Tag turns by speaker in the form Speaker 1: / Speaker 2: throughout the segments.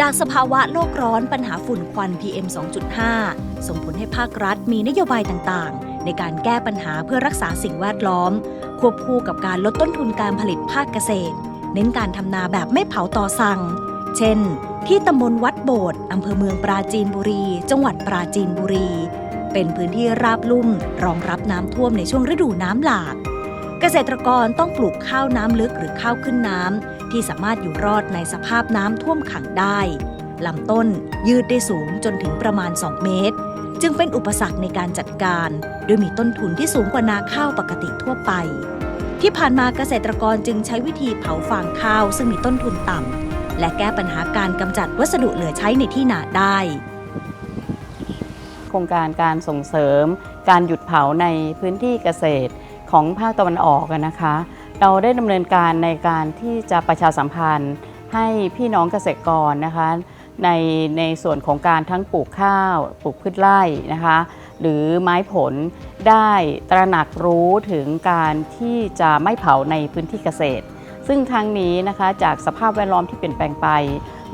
Speaker 1: จากสภาวะโลกร้อนปัญหาฝุ่นควัน PM 2.5 ส่งผลให้ภาครัฐมีนโยบายต่างๆ ในการแก้ปัญหาเพื่อรักษาสิ่งแวดล้อม ควบคู่กับการลดต้นทุนการผลิตภาคเกษตร เน้นการทำนาแบบไม่เผาต่อสั่ง เช่น ที่ตำบลวัดโบดอำเภอเมืองปราจีนบุรี จังหวัดปราจีนบุรี เป็นพื้นที่ราบลุ่ม รองรับน้ำท่วมในช่วงฤดูน้ำหลากเกษตรกรต้องปลูกข้าวน้ำลึกหรือข้าวขึ้นน้ำ ที่สามารถอยู่รอดในสภาพน้ำท่วมขังได้ลำต้นยืดได้สูงจนถึงประมาณ 2 เมตร จึงเป็นอุปสรรคในการจัดการโดยมีต้นทุนที่สูงกว่านาข้าวปกติทั่วไป ที่ผ่านมาเกษตรกรจึงใช้วิธีเผาฟางข้าวซึ่งมีต้นทุนต่ำและแก้ปัญหาการกำจัดวัสดุเหลือใช้ในที่นาได้
Speaker 2: โครงการการส่งเสริม การหยุดเผาในพื้นที่เกษตรของภาคตะวันออกนะคะ เราได้ดำเนินการในการที่จะประชาสัมพันธ์ให้พี่น้องเกษตรกรนะคะในในส่วนของการทั้งปลูกข้าวปลูกพืชไร่นะคะหรือไม้ผลได้ตระหนักรู้ถึงการที่จะไม่เผาในพื้นที่เกษตร ซึ่งทางนี้นะคะจากสภาพแวดล้อมที่เปลี่ยนแปลงไป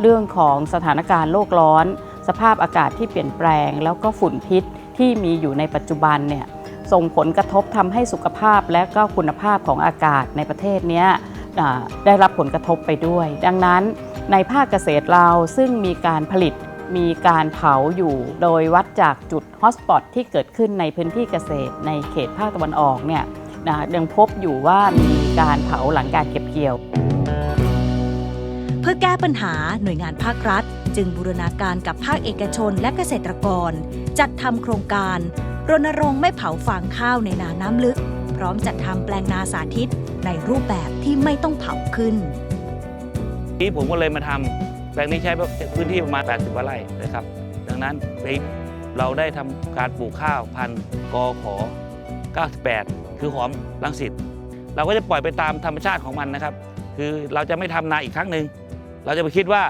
Speaker 2: เรื่องของสถานการณ์โลกร้อน สภาพอากาศที่เปลี่ยนแปลง แล้วก็ฝุ่นพิษที่มีอยู่ในปัจจุบันเนี่ย ส่งผลกระทบทำให้สุขภาพและก็คุณภาพของอากาศในประเทศนี้ได้รับผลกระทบไปด้วย ดังนั้นในภาคเกษตรเราซึ่งมีการผลิตมีการเผาอยู่โดยวัดจากจุดฮอตสปอตที่เกิดขึ้นในพื้นที่เกษตร ในเขตภาคตะวันออกเนี่ยนะยังพบอยู่ว่ามีการเผาหลังการเก็บเกี่ยว
Speaker 1: เพื่อแก้ปัญหาหน่วยงานภาครัฐ จึงบูรณาการกับภาคเอกชนและเกษตรกร จัดทำโครงการ รณรงค์ไม่เผาฟางข้าวในนาน้ำลึก พร้อมจัดทำแปลงนาสาธิตในรูปแบบที่ไม่ต้องเผาขึ้น
Speaker 3: นี้ผมก็เลยมาทำแปลงนี้ใช้พื้นที่ประมาณ 80กว่าไร่นะครับ ดังนั้นเราได้ทำการปลูกข้าวพันธุ์กอขอ 98 คือหอมลังสิตเราก็จะปล่อยไปตามธรรมชาติของมันนะครับ คือเราจะไม่ทำนาอีกครั้งหนึ่งเราจะไปคิดว่า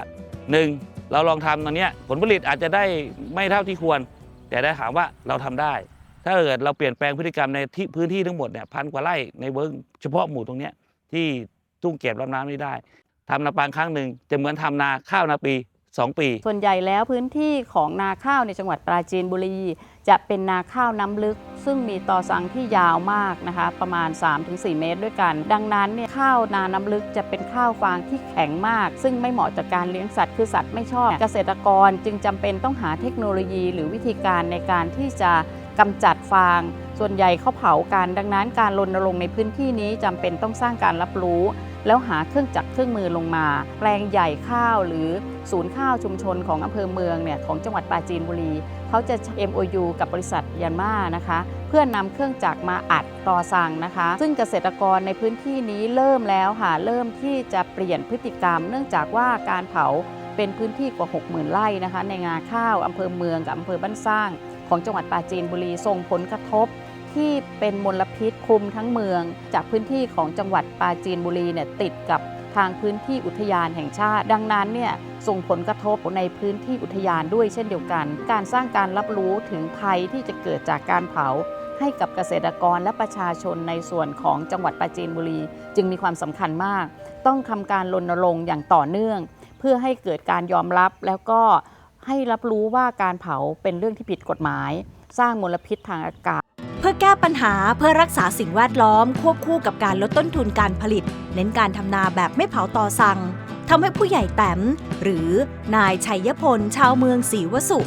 Speaker 3: หนึ่งเราลองทำตอนเนี้ยผลผลิตอาจจะได้ไม่เท่าที่ควร แต่ได้ถามว่าเราทำได้ ถ้าเกิดเราเปลี่ยนแปลงพฤติกรรมในที่พื้นที่ทั้งหมดเนี่ยพันกว่าไร่ในเวิร์กเฉพาะหมู่ตรงเนี้ยที่ทุ่งเก็บลำน้ำนี้ได้ทำนาปังครั้งหนึ่งจะเหมือนทำนาข้าวนาปี 2 ปี
Speaker 2: ส่วนใหญ่แล้วพื้นที่ของนาข้าวในจังหวัดปราจีนบุรี จะเป็นนาข้าวน้ำลึก ซึ่งมีต่อสังที่ยาวมากนะคะ ประมาณ 3-4 เมตรด้วยกัน ดังนั้นเนี่ยข้าวนาน้ำลึกจะเป็นข้าวฟางที่แข็งมาก ซึ่งไม่เหมาะจากการเลี้ยงสัตว์คือสัตว์ไม่ชอบ เกษตรกรจึงจำเป็นต้องหาเทคโนโลยี หรือวิธีการในการที่จะ กำจัดฟาง ส่วนใหญ่เขาเผากัน ดังนั้นการรณรงค์ในพื้นที่นี้จำเป็นต้องสร้างการรับรู้ แล้วหาเครื่องจักรเครื่องมือลงมา แปลงใหญ่ข้าวหรือศูนย์ข้าวชุมชนของอำเภอเมืองเนี่ยของจังหวัดปราจีนบุรีเขาจะ MOU กับบริษัทยันมานะคะ เพื่อนำเครื่องจักรมาอัดต่อสั่งนะคะ ซึ่งเกษตรกรในพื้นที่นี้เริ่มแล้วค่ะเริ่มที่จะเปลี่ยนพฤติกรรม เนื่องจากว่าการเผาเป็นพื้นที่กว่า 60,000 ไร่นะคะ ในงาข้าวอำเภอเมืองกับอำเภอบ้านสร้าง ของจังหวัดปราจีนบุรีส่งผลกระทบที่เป็นมลพิษคลุมทั้งเมือง จากพื้นที่ของจังหวัดปราจีนบุรีเนี่ยติดกับทางพื้นที่อุทยานแห่งชาติ ดังนั้นเนี่ยส่งผลกระทบในพื้นที่อุทยานด้วยเช่นเดียวกัน การสร้างการรับรู้ถึงภัยที่จะเกิดจากการเผา ให้กับเกษตรกรและประชาชนในส่วนของจังหวัดปราจีนบุรี จึงมีความสำคัญมาก ต้องทำการรณรงค์อย่างต่อเนื่อง เพื่อให้เกิดการยอมรับแล้วก็ ให้รับรู้ว่าการเผาเป็นเรื่องที่ผิดกฎหมาย สร้างมลพิษทางอากาศ
Speaker 1: เพื่อแก้ปัญหาเพื่อรักษาสิ่งแวดล้อม ควบคู่กับการลดต้นทุนการผลิต เน้นการทำนาแบบไม่เผาต่อสั่งทำให้ผู้ใหญ่แต้มหรือนายชัยพล ชาวเมืองศรีวสุ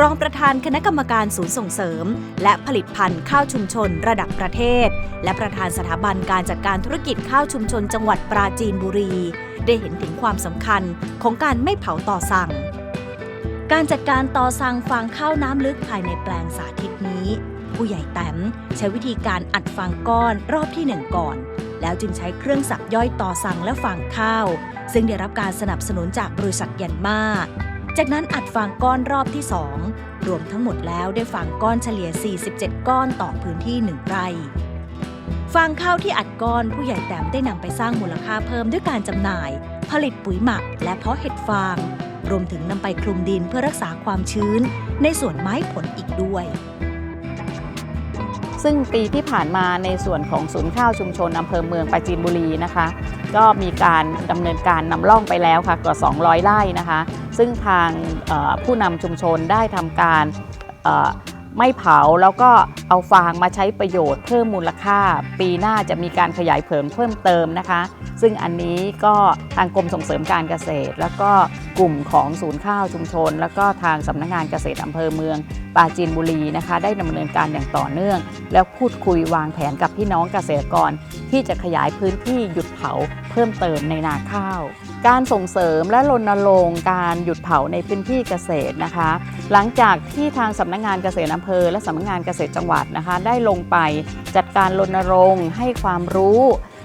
Speaker 1: รองประธานคณะกรรมการศูนย์ส่งเสริม และผลิตภัณฑ์ข้าวชุมชนระดับประเทศ และประธานสถาบันการจัดการธุรกิจข้าวชุมชนจังหวัดปราจีนบุรี ได้เห็นถึงความสำคัญของการไม่เผาต่อสั่ง การจัดการต่อสั่งฟางข้าวน้ำลึกภายในแปลงสาธิตนี้ ผู้ใหญ่แต้มใช้วิธีการอัดฟางก้อนรอบที่หนึ่งก่อน แล้วจึงใช้เครื่องสับย่อยต่อสั่งและฟางข้าว ซึ่งได้รับการสนับสนุนจากบริษัทยันมาจากนั้นอัดฟางก้อนรอบที่ 2 รวมทั้งหมดแล้วได้ฟางก้อนเฉลี่ย 47 ก้อนต่อพื้นที่ 1 ไร่ฟางข้าวที่อัดก้อนผู้ใหญ่แต้มได้นำไปสร้างมูลค่าเพิ่มด้วยการจำหน่าย ผลิตปุ๋ยหมักและเพาะเห็ดฟาง รวมถึงนำไปคลุมดินเพื่อรักษาความชื้น ในส่วนไม้ผลอีกด้วย
Speaker 2: ซึ่งปีที่ผ่านมาในส่วนของศูนย์ข้าวชุมชนอำเภอเมืองปราจีนบุรีนะคะ ก็มีการดำเนินการนำร่องไปแล้วค่ะกว่า 200 ไร่นะคะ ซึ่งทางผู้นำชุมชนได้ทำการไม่เผาแล้วก็เอาฟางมาใช้ประโยชน์เพิ่มมูลค่า ปีหน้าจะมีการขยายเผยเพิ่มเติมนะคะ ซึ่งอันนี้ก็ทางกรมส่งเสริมการเกษตร แล้วก็กลุ่มของศูนย์ข้าวชุมชน แล้วก็ทางสำนักงานเกษตรอำเภอเมืองปราจีนบุรีนะคะ ได้ดำเนินการอย่างต่อเนื่อง แล้วพูดคุยวางแผนกับพี่น้องเกษตรกร ที่จะขยายพื้นที่หยุดเผาเพิ่มเติมในนาข้าว การส่งเสริมและรณรงค์การหยุดเผาในพื้นที่เกษตรนะคะ หลังจากที่ทางสำนักงานเกษตรอำเภอ และสำนักงานเกษตรจังหวัดนะคะ ได้ลงไปจัดการรณรงค์ให้ความรู้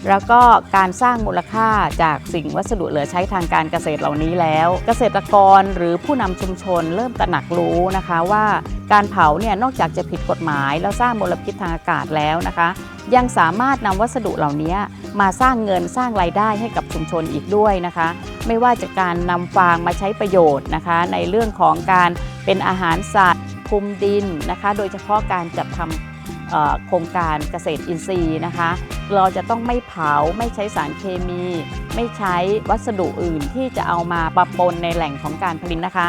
Speaker 2: แล้วก็การสร้างมูลค่าจากสิ่งวัสดุเหลือใช้ทางการเกษตรเหล่านี้แล้ว เกษตรกรหรือผู้นำชุมชนเริ่มตระหนักรู้นะคะว่าการเผาเนี่ยนอกจากจะผิดกฎหมาย แล้วสร้างมลพิษทางอากาศแล้วนะคะ ยังสามารถนำวัสดุเหล่านี้มาสร้างเงินสร้างรายได้ให้กับชุมชนอีกด้วยนะคะ ไม่ว่าจะการนำฟางมาใช้ประโยชน์นะคะ ในเรื่องของการเป็นอาหารสัตว์คุมดินนะคะ โดยเฉพาะการจัดทำโครงการเกษตรอินทรีย์นะคะ เราจะต้องไม่เผาไม่ใช้สารเคมี ไม่ใช้วัสดุอื่นที่จะเอามาปะปนในแหล่งของการผลิตนะคะ